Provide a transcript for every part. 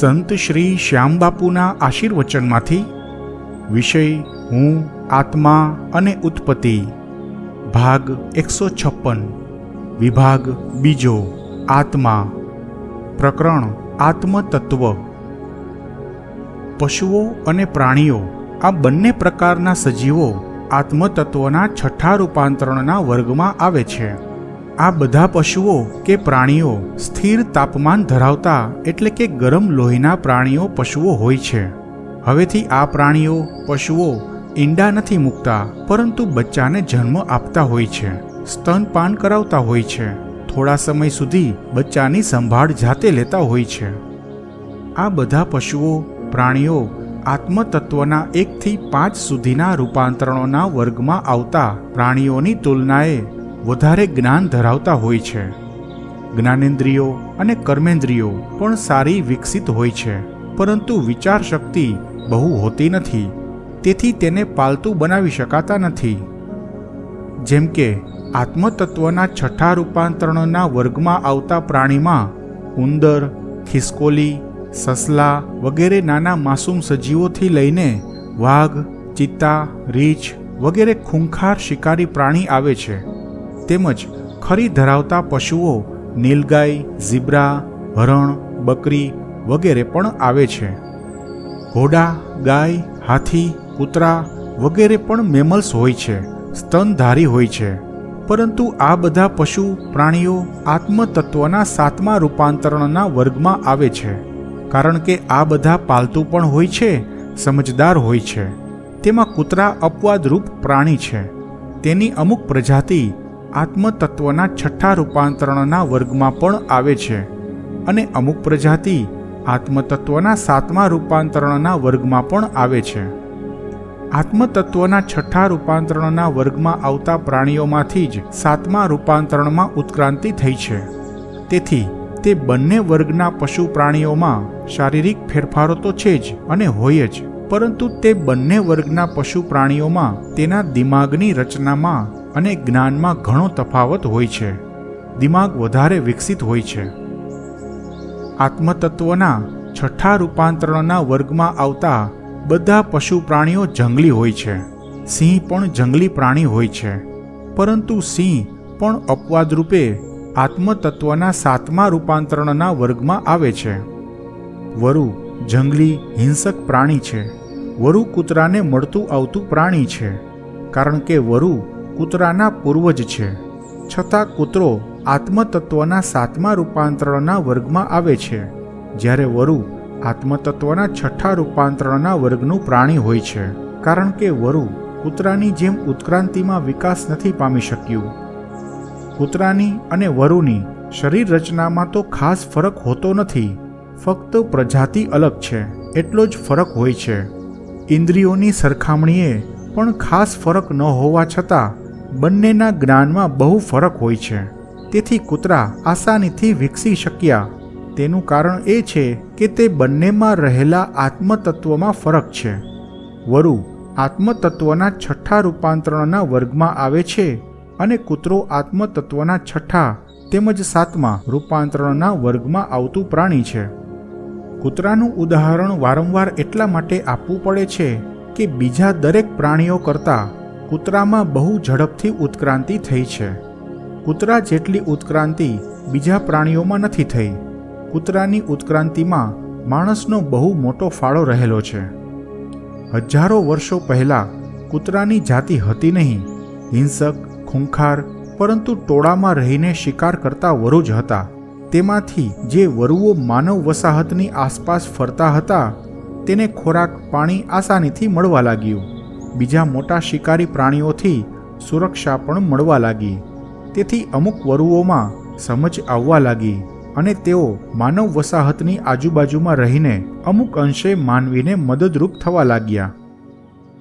સંત શ્રી શ્યામબાપુના આશીર્વચનમાંથી વિષય હું, આત્મા અને ઉત્પત્તિ, ભાગ એકસો છપ્પન, વિભાગ બીજો, આત્મા, પ્રકરણ આત્મતત્વ. પશુઓ અને પ્રાણીઓ, આ બંને પ્રકારના સજીવો આત્મતત્વના છઠ્ઠા રૂપાંતરણના વર્ગમાં આવે છે. આ બધા પશુઓ કે પ્રાણીઓ સ્થિર તાપમાન ધરાવતા એટલે કે ગરમ લોહીના પ્રાણીઓ પશુઓ હોય છે. હવેથી આ પ્રાણીઓ, પશુઓ ઈંડા નથી મૂકતા, પરંતુ બચ્ચાને જન્મ આપતા હોય છે સ્તનપાન કરાવતા હોય છે. થોડા સમય સુધી બચ્ચાની સંભાળ જાતે લેતા હોય છે. આ બધા પશુઓ, પ્રાણીઓ આત્મતત્વના એકથી પાંચ સુધીના રૂપાંતરણોના વર્ગમાં આવતા પ્રાણીઓની તુલનાએ વધારે જ્ઞાન ધરાવતા હોય છે. જ્ઞાનેન્દ્રિયો અને કર્મેન્દ્રિયો પણ સારી વિકસિત હોય છે, પરંતુ વિચાર શક્તિ બહુ હોતી નથી, તેથી તેને પાલતું બનાવી શકાતા નથી. જેમ કે, આત્મતત્વના છઠ્ઠા રૂપાંતરણના વર્ગમાં આવતા પ્રાણીમાં ઉંદર, ખિસકોલી, સસલા વગેરે નાના માસૂમ સજીવોથી લઈને વાઘ, ચિત્તા, રીંછ વગેરે ખૂંખાર શિકારી પ્રાણી આવે છે. તેમજ ખરી ધરાવતા પશુઓ નીલગાય, ઝીબ્રા, હરણ, બકરી વગેરે પણ આવે છે. ઘોડા, ગાય, હાથી, કૂતરા વગેરે પણ મેમલ્સ હોય છે, સ્તનધારી હોય છે. પરંતુ આ બધા પશુ, પ્રાણીઓ આત્મતત્વના સાતમા રૂપાંતરણના વર્ગમાં આવે છે. કારણ કે આ બધા પાલતુ પણ હોય છે, સમજદાર હોય છે. તેમાં કૂતરા અપવાદરૂપ પ્રાણી છે. તેની અમુક પ્રજાતિ આત્મતત્વના છઠ્ઠા રૂપાંતરણના વર્ગમાં પણ આવે છે. અને અમુક પ્રજાતિ આત્મતત્વના સાતમા રૂપાંતરણના વર્ગમાં પણ આવે છે. આત્મતત્વના છઠ્ઠા રૂપાંતરણના વર્ગમાં આવતા પ્રાણીઓમાંથી જ સાતમા રૂપાંતરણમાં ઉત્ક્રાંતિ થઈ છે. તેથી તે બંને વર્ગના પશુ પ્રાણીઓમાં શારીરિક ફેરફારો તો છે જ અને હોય જ, પરંતુ તે બંને વર્ગના પશુ પ્રાણીઓમાં તેના દિમાગની રચનામાં અને જ્ઞાનમાં ઘણો તફાવત હોય છે. દિમાગ વધારે વિકસિત હોય છે. આત્મતત્વના છઠ્ઠા રૂપાંતરણના વર્ગમાં આવતા બધા પશુ પ્રાણીઓ જંગલી હોય છે. સિંહ પણ જંગલી પ્રાણી હોય છે. પરંતુ સિંહ પણ અપવાદરૂપે આત્મતત્વના સાતમા રૂપાંતરણના વર્ગમાં આવે છે. વરુ જંગલી હિંસક પ્રાણી છે. વરુ કૂતરાને મળતું આવતું પ્રાણી છે. કારણ કે વરુ કૂતરાના પૂર્વજ છે. છતાં કૂતરો આત્મતત્વના સાતમા રૂપાંતરણના વર્ગમાં આવે છે. જ્યારે વરુ આત્મતત્વના છઠ્ઠા રૂપાંતરણના વર્ગનું પ્રાણી હોય છે. કારણ કે વરુ કૂતરાની જેમ ઉત્ક્રાંતિમાં વિકાસ નથી પામી શક્યું. કૂતરાની અને વરુની શરીર રચનામાં તો ખાસ ફરક હોતો નથી. ફક્ત પ્રજાતિ અલગ છે, એટલો જ ફરક હોય છે. ઇન્દ્રિયોની સરખામણીએ પણ ખાસ ફરક ન હોવા છતાં બંનેના જ્ઞાનમાં બહુ ફરક હોય છે. તેથી કૂતરા આસાનીથી વિકસી શક્યા. તેનું કારણ એ છે કે તે બંનેમાં રહેલા આત્મતત્વમાં ફરક છે. વરુ આત્મતત્વના છઠ્ઠા રૂપાંતરણના વર્ગમાં આવે છે અને કૂતરો આત્મતત્વના છઠ્ઠા તેમજ સાતમા રૂપાંતરણના વર્ગમાં આવતું પ્રાણી છે. કૂતરાનું ઉદાહરણ વારંવાર એટલા માટે આપવું પડે છે કે બીજા દરેક પ્રાણીઓ કરતાં કૂતરામાં બહુ ઝડપથી ઉત્ક્રાંતિ થઈ છે. કૂતરા જેટલી ઉત્ક્રાંતિ બીજા પ્રાણીઓમાં નથી થઈ. કૂતરાની ઉત્ક્રાંતિમાં માણસનો બહુ મોટો ફાળો રહેલો છે. હજારો વર્ષો પહેલાં કૂતરાની જાતિ હતી નહીં. હિંસક, ખૂંખાર, પરંતુ ટોળામાં રહીને શિકાર કરતા વરુ જ હતા. તેમાંથી જે વરુઓ માનવ વસાહતની આસપાસ ફરતા હતા, તેને ખોરાક, પાણી આસાનીથી મળવા લાગ્યું. બીજા મોટા શિકારી પ્રાણીઓથી સુરક્ષા પણ મળવા લાગી. તેથી અમુક વરુઓમાં સમજ આવવા લાગી અને તેઓ માનવ વસાહતની આજુબાજુમાં રહીને અમુક અંશે માનવીને મદદરૂપ થવા લાગ્યા.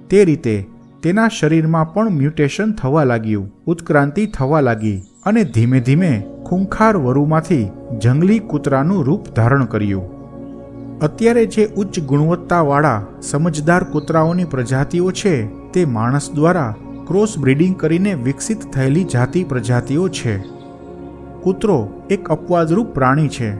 તે રીતે તેના શરીરમાં પણ મ્યુટેશન થવા લાગ્યું, ઉત્ક્રાંતિ થવા લાગી અને ધીમે ધીમે ખૂંખાર વરુમાંથી જંગલી કૂતરાનું રૂપ ધારણ કર્યું. અત્યારે જે ઉચ્ચ ગુણવત્તાવાળા સમજદાર કૂતરાઓની પ્રજાતિઓ છે, તે માણસ દ્વારા ક્રોસ બ્રીડિંગ કરીને વિકસિત થયેલી જાતિ પ્રજાતિઓ છે. કૂતરો એક અપવાદરૂપ પ્રાણી છે.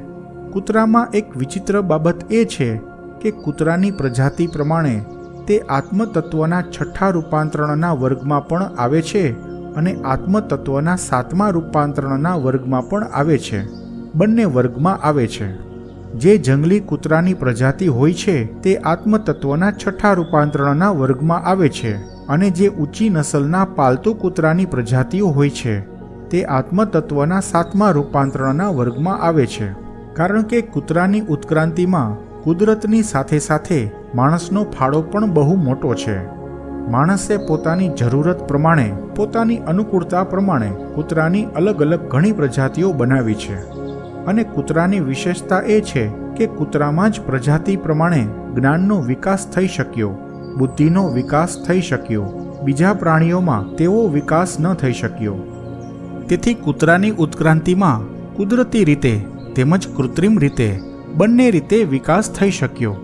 કૂતરામાં એક વિચિત્ર બાબત એ છે કે કૂતરાની પ્રજાતિ પ્રમાણે તે આત્મતત્વના છઠ્ઠા રૂપાંતરણના વર્ગમાં પણ આવે છે અને આત્મતત્વના સાતમા રૂપાંતરણના વર્ગમાં પણ આવે છે. બંને વર્ગમાં આવે છે. જે જંગલી કૂતરાની પ્રજાતિ હોય છે, તે આત્મતત્વના છઠ્ઠા રૂપાંતરણના વર્ગમાં આવે છે અને જે ઊંચી નસલના પાલતુ કૂતરાની પ્રજાતિઓ હોય છે, તે આત્મતત્વના સાતમા રૂપાંતરણના વર્ગમાં આવે છે. કારણ કે કૂતરાની ઉત્ક્રાંતિમાં કુદરતની સાથે સાથે માણસનો ફાળો પણ બહુ મોટો છે. માણસે પોતાની જરૂરત પ્રમાણે, પોતાની અનુકૂળતા પ્રમાણે કૂતરાની અલગ અલગ ઘણી પ્રજાતિઓ બનાવી છે. અને કૂતરાની વિશેષતા એ છે કે કૂતરામાં જ પ્રજાતિ પ્રમાણે જ્ઞાનનો વિકાસ થઈ શક્યો, બુદ્ધિનો વિકાસ થઈ શક્યો, બીજા પ્રાણીઓમાં તેવો વિકાસ ન થઈ શક્યો. તેથી કૂતરાની ઉત્ક્રાંતિમાં કુદરતી રીતે તેમજ કૃત્રિમ રીતે બંને રીતે વિકાસ થઈ શક્યો.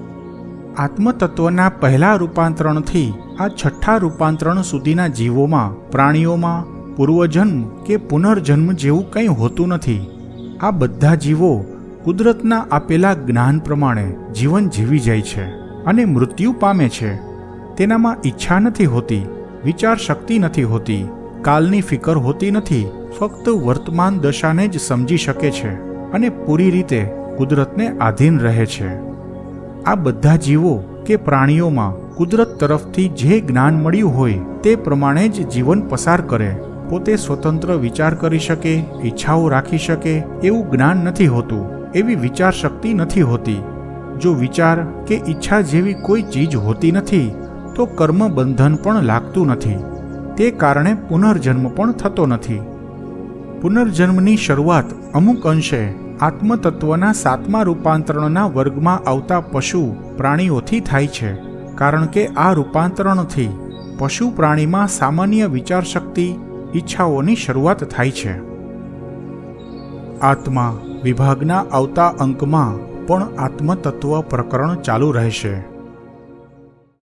આત્મતત્વના પહેલા રૂપાંતરણથી આ છઠ્ઠા રૂપાંતરણ સુધીના જીવોમાં પ્રાણીઓમાં પૂર્વજન્મ કે પુનર્જન્મ જેવું કંઈ હોતું નથી. આ બધા જીવો કુદરતના આપેલા જ્ઞાન પ્રમાણે જીવન જીવી જાય છે અને મૃત્યુ પામે છે. તેનામાં ઈચ્છા નથી હોતી, વિચાર શક્તિ નથી હોતી, કાલની ફિકર હોતી નથી, ફક્ત વર્તમાન દશાને જ સમજી શકે છે અને પૂરી રીતે કુદરતને આધીન રહે છે. આ બધા જીવો કે પ્રાણીઓમાં કુદરત તરફથી જે જ્ઞાન મળ્યું હોય તે પ્રમાણે જ જીવન પસાર કરે પોતે સ્વતંત્ર વિચાર કરી શકે, ઈચ્છાઓ રાખી શકે એવું જ્ઞાન નથી હોતું, એવી વિચાર શક્તિ નથી હોતી. જો વિચાર કે ઈચ્છા જેવી કોઈ ચીજ હોતી નથી, તો કર્મ બંધન પણ લાગતું નથી. તે કારણે પુનર્જન્મ પણ થતો નથી. પુનર્જન્મની શરૂઆત અમુક અંશે આત્મતત્વના સાતમા રૂપાંતરણના વર્ગમાં આવતા પશુ પ્રાણીઓથી થાય છે, કારણ કે આ રૂપાંતરણથી પશુ પ્રાણીમાં સામાન્ય વિચારશક્તિ ઈચ્છાઓની શરૂઆત થાય છે. આત્મા વિભાગના આવતા અંકમાં પણ આત્મતત્વ પ્રકરણ ચાલુ રહેશે.